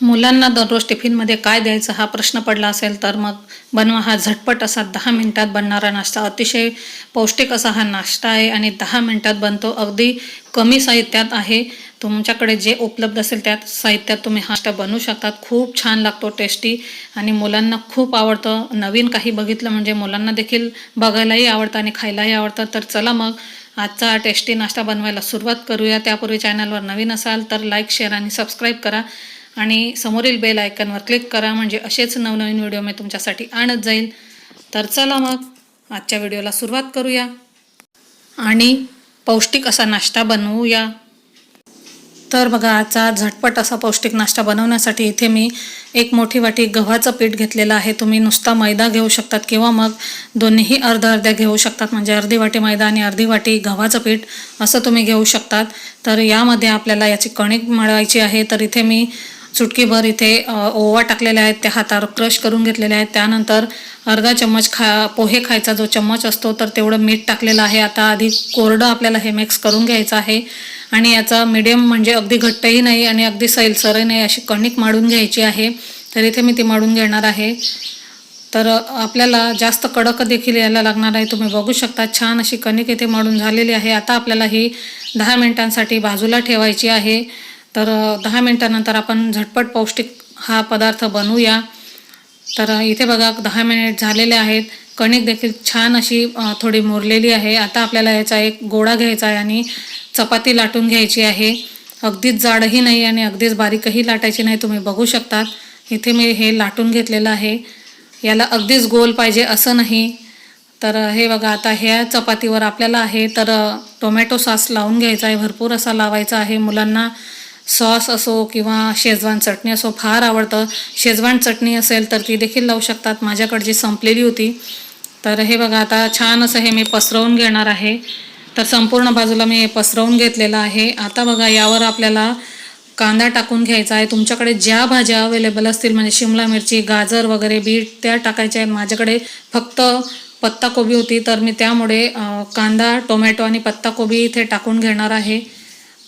मुलांना दररोज टिफिनमध्ये काय द्यायचं हा प्रश्न पडला असेल तर मग बनवा हा झटपट असा दहा मिनटात बनणारा नाश्ता. अतिशय पौष्टिक असा हा नाश्ता आहे आणि दहा मिनटात बनतो. अगदी कमी साहित्यात आहे. तुमच्याकडे जे उपलब्ध असेल त्यात साहित्यात तुम्ही हा नाश्ता बनवू शकतात. खूप छान लागतो टेस्टी आणि मुलांना खूप आवडतं. नवीन काही बघितलं म्हणजे मुलांना देखील बघायलाही आवडतं आणि खायलाही आवडतं. तर चला मग आजचा टेस्टी नाश्ता बनवायला सुरुवात करूया. त्यापूर्वी चॅनलवर नवीन असाल तर लाईक शेअर आणि सबस्क्राईब करा. आणि समोरील बेल आयकनवर क्लिक करा. म्हणजे असेच नवनवीन व्हिडिओ मी तुमच्यासाठी आणत जाईल तर चला मग आजच्या व्हिडिओला सुरुवात करूया. आणि पौष्टिक असा नाश्ता बनवूया. तर बघा आजचा झटपट असा पौष्टिक नाश्ता बनवण्यासाठी इथे मी एक मोठी वाटी गव्हाचं पीठ घेतलेलं आहे. तुम्ही नुसता मैदा घेऊ शकतात किंवा मग दोन्हीही अर्ध्या अर्ध्या घेऊ शकतात. म्हणजे अर्धी वाटी मैदा आणि अर्धी वाटी गव्हाचं पीठ असं तुम्ही घेऊ शकतात. तर यामध्ये आपल्याला याची कणिक मळवायची आहे. तर इथे मी चुटकीभर इथे ओवा टाकलेले आहेत त्या हातावर क्रश करून घेतलेले आहेत. त्यानंतर अर्धा चम्मच खा पोहे खायचा जो चम्मच असतो तर तेवढं मीठ टाकलेलं आहे. आता आधी कोरडं आपल्याला हे मिक्स करून घ्यायचं आहे. आणि याचा मिडियम म्हणजे अगदी घट्टही नाही आणि अगदी सैलसरही नाही अशी कणिक माडून घ्यायची आहे. तर इथे मी ती माडून घेणार आहे. तर आपल्याला जास्त कडक देखील यायला लागणार आहे. तुम्ही बघू शकता छान अशी कणिक इथे माडून झालेली आहे. आता आपल्याला ही दहा मिनिटांसाठी बाजूला ठेवायची आहे. तर दहा मिनटानंतर आपण झटपट पौष्टिक हा पदार्थ बनवूया. तर इथे बघा दहा मिनिट झालेले आहेत. कणिक देखील छान अशी थोडी मुरलेली आहे. आता आपल्याला याचा एक गोळा घ्यायचा आहे आणि चपाती लाटून घ्यायची आहे. अगदीच जाडही नाही आणि अगदीच बारीकही लाटायची नाही तुम्ही बघू शकतात. इथे मी हे लाटून घेतलेलं आहे. याला अगदीच गोल पाहिजे असं नाही. तर हे बघा आता ह्या चपातीवर आपल्याला आहे. तर टोमॅटो सॉस लावून घ्यायचा आहे. भरपूर असा लावायचा आहे मुलांना. सॉस असो किंवा शेजवान चटणी असो फार आवडतं. शेजवान चटणी असेल तर ती देखील लावू शकतात. माझ्याकडची संपलेली होती. तर हे बघा आता छान असं हे मी पसरवून घेणार आहे. तर संपूर्ण बाजूला मी हे पसरवून घेतलेलं आहे. आता बघा यावर आपल्याला कांदा टाकून घ्यायचा आहे. तुमच्याकडे ज्या भाज्या अवेलेबल असतील म्हणजे शिमला मिरची गाजर वगैरे बीट त्या टाकायच्या आहेत. माझ्याकडे फक्त पत्ताकोबी होती. तर मी त्यामुळे कांदा टोमॅटो आणि पत्ताकोबी इथे टाकून घेणार आहे.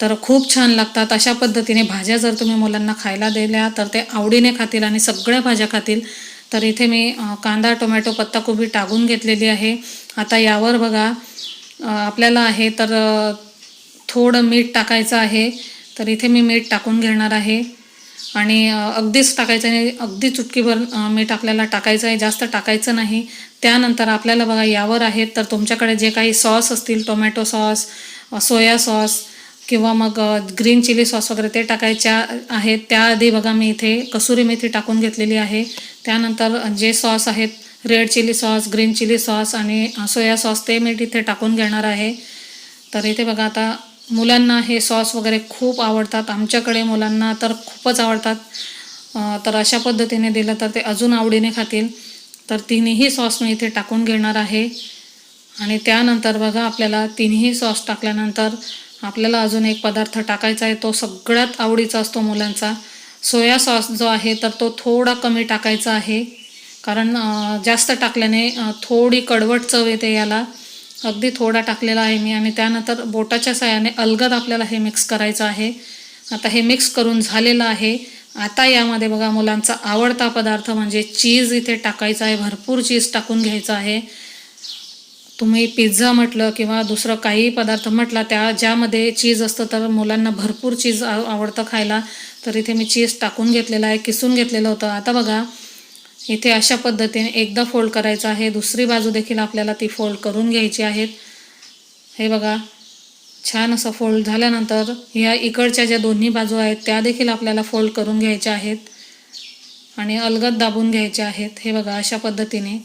तर खूप छान लागतात. अशा पद्धतीने भाज्या जर तुम्ही मुलांना खायला दिल्या तर ते आवडीने खातील आणि सगळ्या भाज्या खातील. तर इथे मी कांदा टोमॅटो पत्ताकोबी टाकून घेतलेली आहे. आता यावर बघा आपल्याला आहे तर थोडं मीठ टाकायचं आहे. तर इथे मी मीठ टाकून घेणार आहे. आणि अगदीच टाकायचं नाही अगदी चुटकीभर मीठ आपल्याला टाकायचं आहे. जास्त टाकायचं नाही. त्यानंतर आपल्याला बघा यावर आहेत तर तुमच्याकडे जे काही सॉस असतील टोमॅटो सॉस सोया सॉस किंवा मग ग्रीन चिली सॉस वगैरे ते टाकायच्या आहेत. त्याआधी बघा मी इथे कसुरी मेथी टाकून घेतलेली आहे. त्यानंतर जे सॉस आहेत red chilli sauce green chilli sauce आणि सोया सॉस ते मी तिथे टाकून घेणार आहे. तर इथे बघा आता मुलांना हे सॉस वगैरे खूप आवडतात. आमच्याकडे मुलांना तर खूपच आवडतात. तर अशा पद्धतीने दिलं तर ते अजून आवडीने खातील. तर तिन्ही सॉस मी इथे टाकून घेणार आहे. आणि त्यानंतर बघा आपल्याला तिन्ही सॉस टाकल्यानंतर आपल्याला अजून एक पदार्थ टाकायचा आहे तो सगळ्यात आवडीचा असतो मुलांचा. सोया सॉस जो आहे तर तो थोडा कमी टाकायचा आहे. कारण जास्त टाकल्याने थोडी कडवट चव येते याला. अगदी थोडा टाकलेला आहे मी. आणि त्यानंतर बोटाच्या साहाय्याने अलगद आपल्याला हे मिक्स करायचं आहे. आता हे मिक्स करून झालेलं आहे. आता यामध्ये बघा मुलांचा आवडता पदार्थ म्हणजे चीज इथे टाकायचा आहे. भरपूर चीज टाकून घ्यायचा आहे. तुम्ही पिझ्झा म्हटलं किंवा दुसरं काही पदार्थ म्हटला त्या ज्यामध्ये चीज असतं तर मुलांना भरपूर चीज आव आवडतं खायला. तर इथे मी चीज टाकून घेतलेलं आहे किसून घेतलेलं होतं. आता बघा इथे अशा पद्धतीने एकदा फोल्ड करायचं आहे. दुसरी बाजू देखील आपल्याला ती फोल्ड करून घ्यायची आहेत. हे बघा छान असं फोल्ड झाल्यानंतर ह्या इकडच्या ज्या दोन्ही बाजू आहेत त्या देखील आपल्याला फोल्ड करून घ्यायच्या आहेत आणि अलगद दाबून घ्यायच्या आहेत. हे बघा अशा पद्धतीने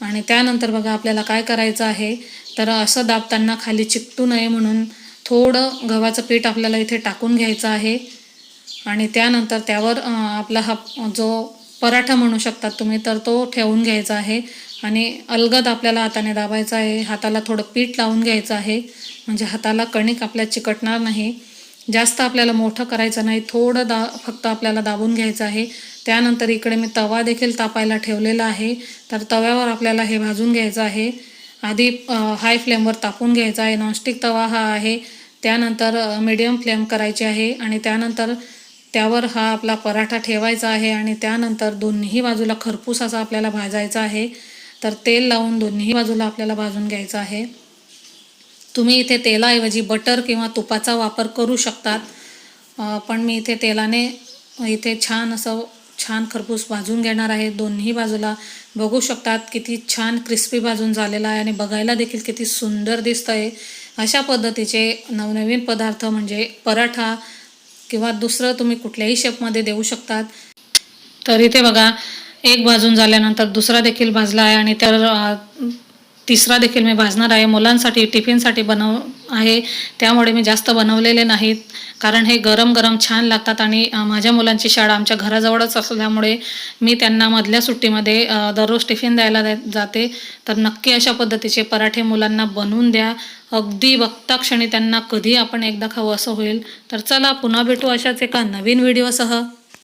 आणि त्यानंतर बघा आपल्याला काय करायचं आहे? तर असं दाबताना खाली चिकटू नये म्हणून थोडं गव्हाचं पीठ आपल्याला इथे टाकून घ्यायचं आहे. आणि त्यानंतर त्यावर आपला हा जो पराठा म्हणू शकतात तुम्ही तर तो ठेवून घ्यायचा आहे. आणि अलगद आपल्याला हाताने दाबायचा आहे. हाताला थोडं पीठ लावून घ्यायचं आहे. म्हणजे हाताला कणिक आपल्या चिकटणार नाही. जास्त आपल्याला मोठं करायचं नाही थोडं दा फक्त आपल्याला दाबून घ्यायचं आहे. त्यानंतर इकडे मी तवा देखील तापायला ठेवलेला आहे. तर तव्यावर आपल्याला हे भाजून घ्यायचं आहे. आधी हाय फ्लेमवर तापून घ्यायचा आहे. नॉनस्टिक तवा हा आहे. त्यानंतर मीडियम फ्लेम करायची आहे. आणि त्यानंतर त्यावर हा आपला पराठा ठेवायचा आहे. आणि त्यानंतर दोन्ही बाजूला खरपूस असा आपल्याला भाजायचा आहे. तर तेल लावून दोन्ही बाजूला आपल्याला भाजून घ्यायचं आहे. तुम्ही इथे तेलाऐवजी बटर किंवा तुपाचा वापर करू शकतात. पण मी इथे तेलाने इथे छान असं छान खरपूस भाजून घेणार आहे. दोन्ही बाजूला बघू शकतात किती छान क्रिस्पी भाजून झालेला आहे आणि बघायला देखील किती सुंदर दिसतं आहे अशा पद्धतीचे नवनवीन पदार्थ म्हणजे पराठा किंवा दुसरं तुम्ही कुठल्याही शेपमध्ये देऊ शकतात. तर इथे बघा एक भाजून झाल्यानंतर दुसरा देखील भाजला आहे आणि तर तिसरा देखील मी भाजणार आहे. मुलांसाठी टिफिनसाठी बनव आहे. त्यामुळे मी जास्त बनवलेले नाहीत. कारण हे गरम गरम छान लागतात आणि माझ्या मुलांची शाळा आमच्या घराजवळच असल्यामुळे मी त्यांना मधल्या सुट्टीमध्ये दररोज टिफिन द्यायला जाते. तर नक्की अशा पद्धतीचे पराठे मुलांना बनवून द्या. अगदी बघता क्षणी त्यांना कधी आपण एकदा खावं असं होईल. तर चला पुन्हा भेटू अशाच एका नवीन व्हिडिओसह.